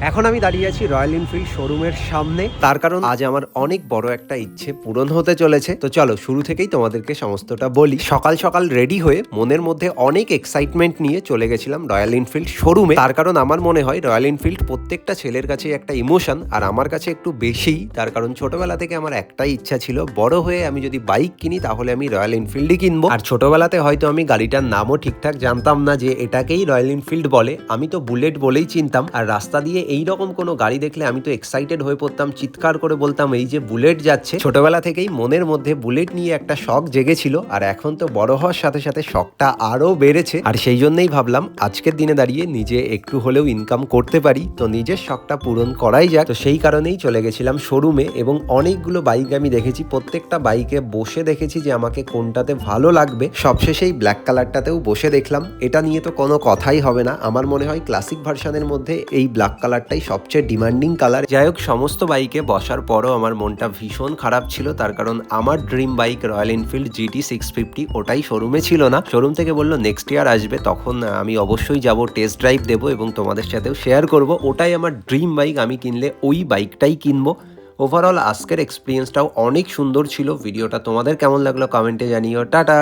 এখন আমি দাঁড়িয়ে আছি রয়্যাল এনফিল্ড শোরুমের সামনে। তার কারণ আজ আমার অনেক বড় একটা ইচ্ছে পূরণ হতে চলেছে। তো চলো, শুরু থেকেই তোমাদেরকে সমস্তটা বলি। সকাল সকাল রেডি হয়ে মনের মধ্যে অনেক এক্সাইটমেন্ট নিয়ে চলে গেছিলাম রয়্যাল এনফিল্ড শোরুমে তার কারণ আমার মনে হয় রয়্যাল এনফিল্ড প্রত্যেকটা ছেলের কাছে একটা ইমোশন আর আমার কাছে একটু বেশিই তার কারণ ছোটবেলা থেকে আমার একটাই ইচ্ছা ছিল, বড় হয়ে আমি যদি বাইক কিনি, তাহলে আমি রয়্যাল এনফিল্ডই কিনবো। আর ছোটবেলাতে হয়তো আমি গাড়িটার নামও ঠিকঠাক জানতাম না যে এটাকেই রয়্যাল এনফিল্ড বলে। আমি তো বুলেট বলেই চিনতাম। আর রাস্তা দিয়ে এই রকম কোনো গাড়ি দেখলে আমি তো এক্সাইটেড হয়ে পড়তাম, চিৎকার করে বলতাম, এই যে বুলেট যাচ্ছে। ছোটবেলা থেকেই মনের মধ্যে বুলেট নিয়ে একটা শখ জেগেছিল, আর এখন তো বড় হওয়ার সাথে সাথে শখটা আরও বেড়েছে। আর সেই জন্যই ভাবলাম, আজকের দিনে দাঁড়িয়ে নিজে একটু হলেও ইনকাম করতে পারি। তো নিজের শখটা পূরণ করাই যাক। তো সেই কারণেই চলে গেছিলাম শোরুমে এবং অনেকগুলো বাইক আমি দেখেছি। প্রত্যেকটা বাইকে বসে দেখেছি যে আমাকে কোনটাতে ভালো লাগবে। সবশেষে এই ব্ল্যাক কালারটাতেও বসে দেখলাম। এটা নিয়ে তো কোনো কথাই হবে না। আমার মনে হয় ক্লাসিক ভার্সনের মধ্যে এই ব্ল্যাক কালারটাই সবচেয়ে ডিমান্ডিং কালার। যাই হোক, সমস্ত বাইকে বসার পরও আমার মনটা ভীষণ খারাপ ছিল, তার কারণ আমার dream bike Royal Enfield GT six fifty ওটাই শোরুমে ছিল না। শোরুম থেকে বলল নেক্সট ইয়ার আসবে। তখন আমি অবশ্যই যাব টেস্ট ড্রাইভ দেবো এবং তোমাদের সাথেও শেয়ার করব। ওটাই আমার ড্রিম বাইক, আমি কিনলে ওই বাইকটাই কিনবো। ওভারঅল আজকের এক্সপিরিয়েন্সটাও অনেক সুন্দর ছিল। ভিডিওটা তোমাদের কেমন লাগল কমেন্টে জানিও। টাটা!